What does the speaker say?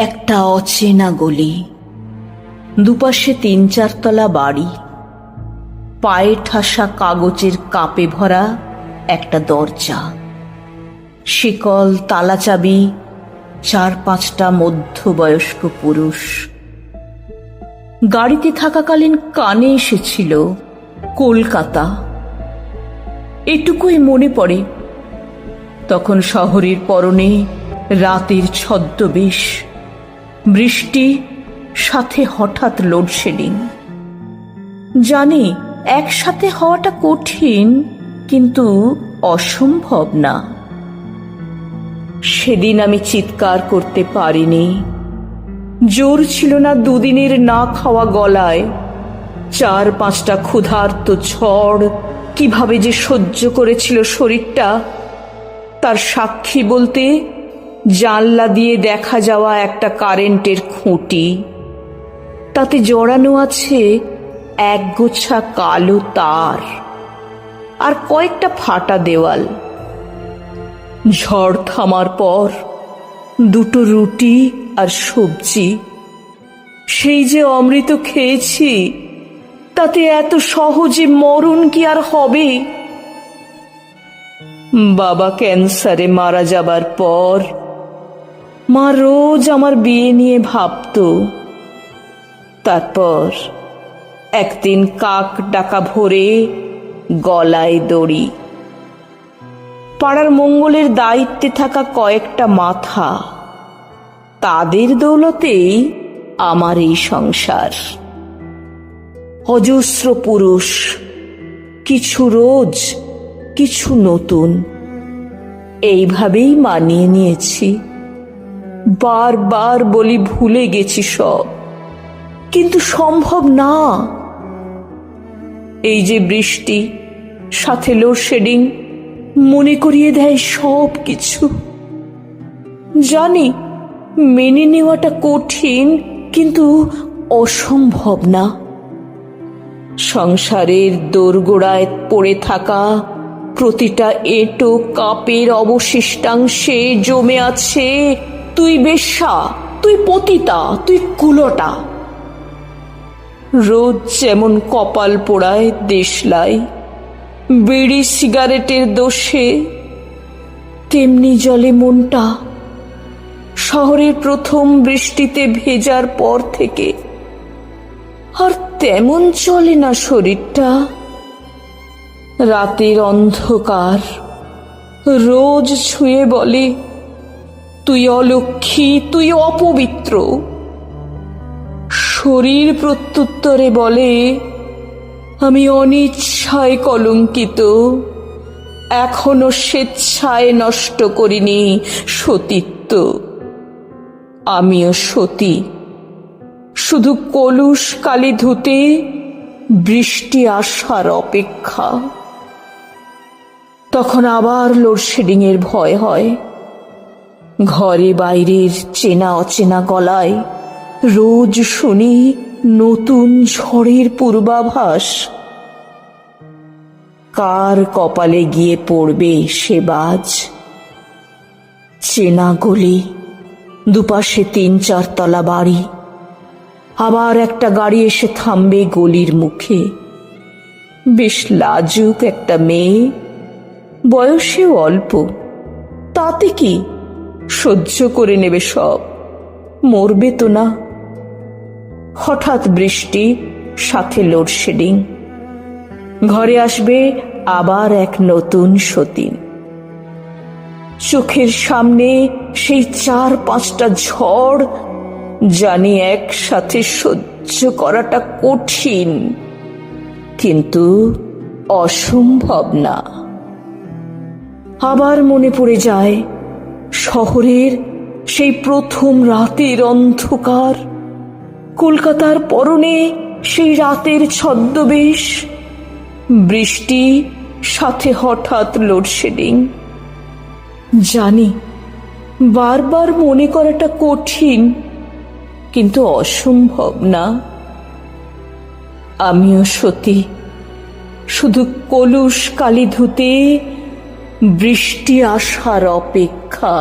একটা অচেনা গলি। দুপাশে তিন চারতলা বাড়ি। পায়ে ঠাসা কাগজের কাপে ভরা একটা দরজা। শিকল, তালা চাবি, চার পাঁচটা মধ্যবয়স্ক পুরুষ। গাড়িতে থাকাকালীন কানে এসেছিল, কলকাতা। এটুকুই মনে পড়ে। তখন শহরের পরনে রাতের ছদ্মবেশ। বৃষ্টি, সাথে হঠাৎ লোডশেডিং। জানি একসাথে হওয়াটা কঠিন, কিন্তু অসম্ভব না। সেদিন আমি চিৎকার করতে পারিনি। জোর ছিল না দুদিনের না খাওয়া গলায়। চার পাঁচটা ক্ষুধার্ত ঝড় কীভাবে যে সহ্য করেছিল শরীরটা, তার সাক্ষী বলতে জানলা দিয়ে দেখা যাওয়া একটা কারেন্টের খুঁটি। তাতে জড়ানো আছে একগোছা কালো তার আর কয়েকটা ফাটা দেওয়াল। ঝড় থামার পর দুটো রুটি আর সবজি। সেই যে অমৃত খেয়েছি, তাতে এত সহজে মরণ কি আর হবে? বাবা ক্যান্সারে মারা যাবার পর মা রোজ আমার বিয়ে নিয়ে ভাবতো। তারপর একদিন কাক ডাকা ভোরে গলায় দড়ি। পাড়ার মঙ্গলের দায়িত্বে থাকা কয়েকটা মাথা তাদের দৌলতেই আমার এই সংসার। অজস্র পুরুষ, কিছু রোজ, কিছু নতুন। এইভাবেই মানিয়ে নিয়েছি। বারবার বলি ভুলে গেছি সব। কিন্তু সম্ভব না। এই যে বৃষ্টি, সাথে লোডশেডিং, মনে করিয়ে দেয় সব কিছু। জানি, মেনে নেওয়াটা কঠিন, কিন্তু অসম্ভব না। সংসারের দোরগোড়ায় পড়ে থাকা প্রতিটা এঁটো কাপের অবশিষ্টাংশে জমে আছে তুই বেশ্যা, তুই পতিতা, তুই কুলোটা। রোজ যেমন কপাল পোড়ায় দেশলাই, বিড়ি সিগারেটের দোষে, তেমনি জলে মনটা। শহরের প্রথম বৃষ্টিতে ভেজার পর থেকে আর তেমন চলে না শরীরটা। রাতের অন্ধকার, রোজ ছুঁয়ে বলে তুই অলক্ষী তুই অপবিত্র। শরীর প্রত্যুত্তরে বলে, আমি অনিচ্ছায় কলঙ্কিত। এখনও স্বেচ্ছায় নষ্ট করিনি সতীত্ব। আমিও সতী। শুধু কলুষ কালি ধুতে বৃষ্টি আসার অপেক্ষা। তখন আবার লোডশেডিং এর ভয় হয়। ঘরে বাইরের চেনা অচেনা গলায় রোজ শুনি নতুন ঝড়ের পূর্বাভাস। কার কপালে গিয়ে পড়বে সে বাজ? চেনা গলি, দুপাশে তিন চারতলা বাড়ি, আবার একটা গাড়ি এসে থামবে গলির মুখে। বেশ লাজুক একটা মেয়ে, বয়সেও অল্প, তাতে কি সহ্য করে নেবে সব। মরবে তো না। হঠাৎ বৃষ্টি, সাথে লোডশেডিং। ঘরে আসবে আবার এক নতুন সতীন। চোখের সামনে সেই চার পাঁচটা ঝড়, জানি একসাথে সহ্য করাটা কঠিন, কিন্তু অসম্ভব না। আবার মনে পড়ে যায় শহরের সেই প্রথম রাতের অন্ধকার। কলকাতার পরনে সেই রাতের ছদ্মবেশ। বৃষ্টি, সাথে হঠাৎ লোডশেডিং। জানি, বারবার মনে করাটা কঠিন, কিন্তু অসম্ভব না। আমিও সতী, শুধু কলুষ কালি ধুতে বৃষ্টি আসার অপেক্ষা।